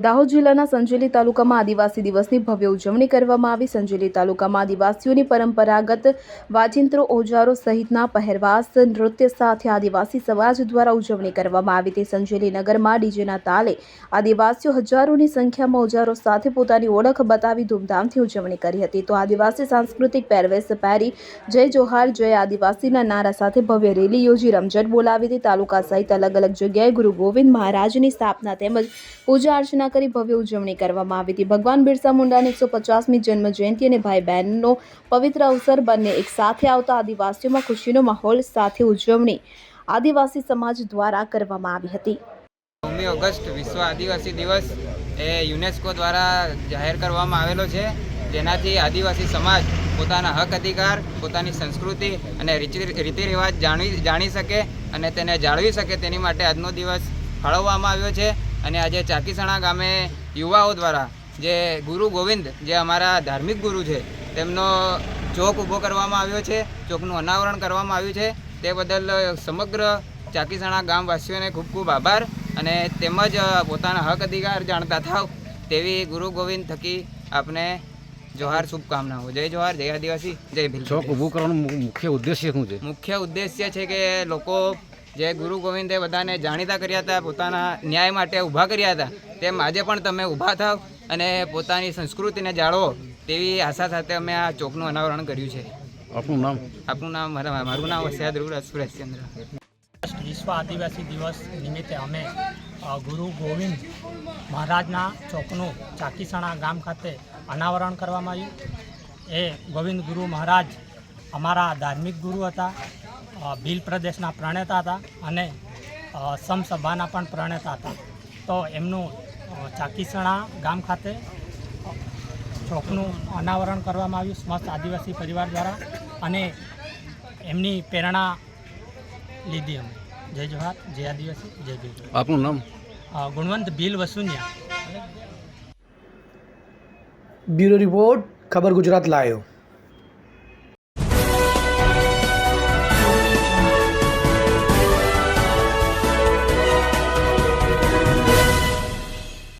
દાહોદ જિલ્લાના સંજેલી તાલુકામાં આદિવાસી દિવસની ભવ્ય ઉજવણી કરવામાં આવી. સંજેલી તાલુકામાં આદિવાસીઓની પરંપરાગત વાજિંત્રો, ઓજારો સહિતના પહેરવાસ, નૃત્ય સાથે આદિવાસી સમાજ દ્વારા ઉજવણી કરવામાં આવી તે સંજેલી નગરમાં ડીજેના તાલે આદિવાસીઓ હજારોની સંખ્યામાં ઓજારો સાથે પોતાની ઓળખ બતાવી ધૂમધામથી ઉજવણી કરી હતી. તો આદિવાસી સાંસ્કૃતિક પહેરવેશ પહેરી જય જોહાર, જય આદિવાસીના નારા સાથે ભવ્ય રેલી યોજી રમઝટ બોલાવી હતી. તાલુકા સહિત અલગ અલગ જગ્યાએ ગુરુ ગોવિંદ મહારાજની સ્થાપના તેમજ પૂજા અર્ચના કરી ભવ્ય ઉજવણી કરવામાં આવી હતી. ભગવાન બિરસા મુંડાની એકસો પચાસમી જન્મ જયંતિ અને ભાઈ બહેનનો પવિત્ર અવસર બંને એક સાથે આવતા આદિવાસીઓમાં ખુશીનો માહોલ સાથે ઉજવણી આદિવાસી સમાજ દ્વારા કરવામાં આવી હતી. નવમી ઓગસ્ટ વિશ્વ આદિવાસી દિવસ એ યુનેસ્કો દ્વારા જાહેર કરવામાં આવેલો છે. જેનાથી આદિવાસી સમાજ પોતાના હક, અધિકાર, પોતાની સંસ્કૃતિ અને રીતિ રિવાજ જાણી જાણી શકે અને તેને જાળવી શકે તેની માટે આજનો દિવસ ફાળવવામાં આવ્યો છે. અને આજે ચાકીસણા ગામે યુવાઓ દ્વારા જે ગુરુ ગોવિંદ જે અમારા ધાર્મિક ગુરુ છે તેમનો ચોક ઊભો કરવામાં આવ્યો છે ચોકનું અનાવરણ કરવામાં આવ્યું છે. તે બદલ સમગ્ર ચાકીસણા ગામવાસીઓને ખૂબ ખૂબ આભાર અને તેમજ પોતાના હક અધિકાર જાણતા થાવ તેવી ગુરુ ગોવિંદ થકી આપને જોહાર શુભકામનાઓ. જય જોહાર જય આદિવાસી જય ભીલ ચોક ઊભું કરવાનું મુખ્ય ઉદ્દેશ્ય શું છે? મુખ્ય ઉદ્દેશ્ય છે કે લોકો જે ગુરુ ગોવિંદે બધાને જાણીતા કર્યા હતા પોતાના ન્યાય માટે ઊભા કર્યા હતા તેમ આજે પણ તમે ઊભા થાવ અને પોતાની સંસ્કૃતિને જાળવો તેવી આશા સાથે અમે આ ચોકનું અનાવરણ કર્યું છે. આપનું નામ? આપનું નામ મારું નામ વસ્યા ધ્રુવ સુરેશચંદ્ર વિશ્વ આદિવાસી દિવસ નિમિત્તે અમે ગુરુ ગોવિંદ મહારાજના ચોકનું ચાકીસણા ગામ ખાતે અનાવરણ કરવામાં આવ્યું. એ ગોવિંદ ગુરુ મહારાજ અમારા ધાર્મિક ગુરુ હતા. ભીલ પ્રદેશના પ્રણેતા હતા અને સમસભાના પણ પ્રણેતા હતા. તો એમનું ચાકીસણા ગામ ખાતે ચોકનું અનાવરણ કરવામાં આવ્યું સમસ્ત આદિવાસી પરિવાર દ્વારા અને એમની પ્રેરણા લીધી અમે. જય જોહાર જય આદિવાસી જય ભીલ આપનું નામ? ગુણવંત ભીલ વસુનિયા. બ્યુરો રિપોર્ટ ખબર ગુજરાત લાયો.